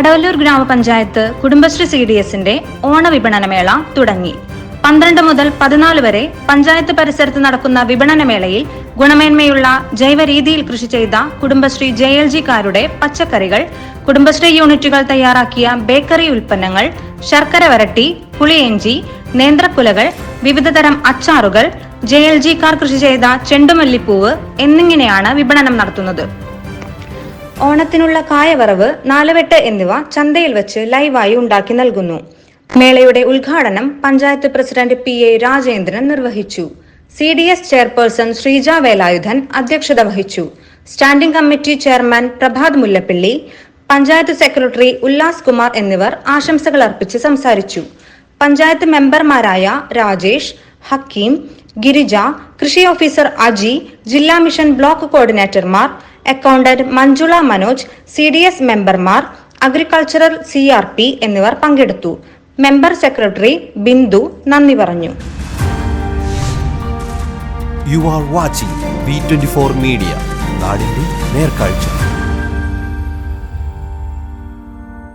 കടവല്ലൂർ ഗ്രാമപഞ്ചായത്ത് Kudumbashree C D എസിന്റെ ഓണവിപണനമേള തുടങ്ങി. പന്ത്രണ്ട് മുതൽ പതിനാല് വരെ പഞ്ചായത്ത് പരിസരത്ത് നടക്കുന്ന വിപണനമേളയിൽ ഗുണമേന്മയുള്ള ജൈവ രീതിയിൽ കൃഷി ചെയ്ത കുടുംബശ്രീ ജെ എൽ ജിക്കാരുടെ പച്ചക്കറികൾ കുടുംബശ്രീ യൂണിറ്റുകൾ തയ്യാറാക്കിയ ബേക്കറി ഉൽപ്പന്നങ്ങൾ ശർക്കര വരട്ടി പുളിയേഞ്ചി നേന്ത്രക്കുലകൾ വിവിധതരം അച്ചാറുകൾ ജെ എൽ ജിക്കാർ കൃഷി ചെയ്ത ചെണ്ടുമല്ലിപ്പൂവ് എന്നിങ്ങനെയാണ് വിപണനം നടത്തുന്നത്. ഓണത്തിനുള്ള കായവറവ് നാലുവെട്ട് എന്നിവ ചന്തയിൽ വെച്ച് ലൈവായി ഉണ്ടാക്കി നൽകുന്നു. മേളയുടെ ഉദ്ഘാടനം panchayat president P A Rajendran നിർവഹിച്ചു. C D S chairperson Sreeja Velayudhan അധ്യക്ഷത വഹിച്ചു. Standing committee chairman Prabhat Mullappally panchayat secretary Ullas Kumar എന്നിവർ ആശംസകൾ അർപ്പിച്ച് സംസാരിച്ചു. പഞ്ചായത്ത് മെമ്പർമാരായ രാജേഷ് ഹക്കീം ഗിരിജ കൃഷി ഓഫീസർ അജി ജില്ലാ mission block കോർഡിനേറ്റർമാർ accountant Manjula Manoj C D S മെമ്പർമാർ അഗ്രികൾച്ചറൽ സി ആർ പി എന്നിവർ പങ്കെടുത്തു. മെമ്പർ സെക്രട്ടറി ബിന്ദു നന്ദി പറഞ്ഞു. യു ആർ വാച്ചിങ് മീഡിയ നാടിന്റെ നേർക്കാഴ്ച.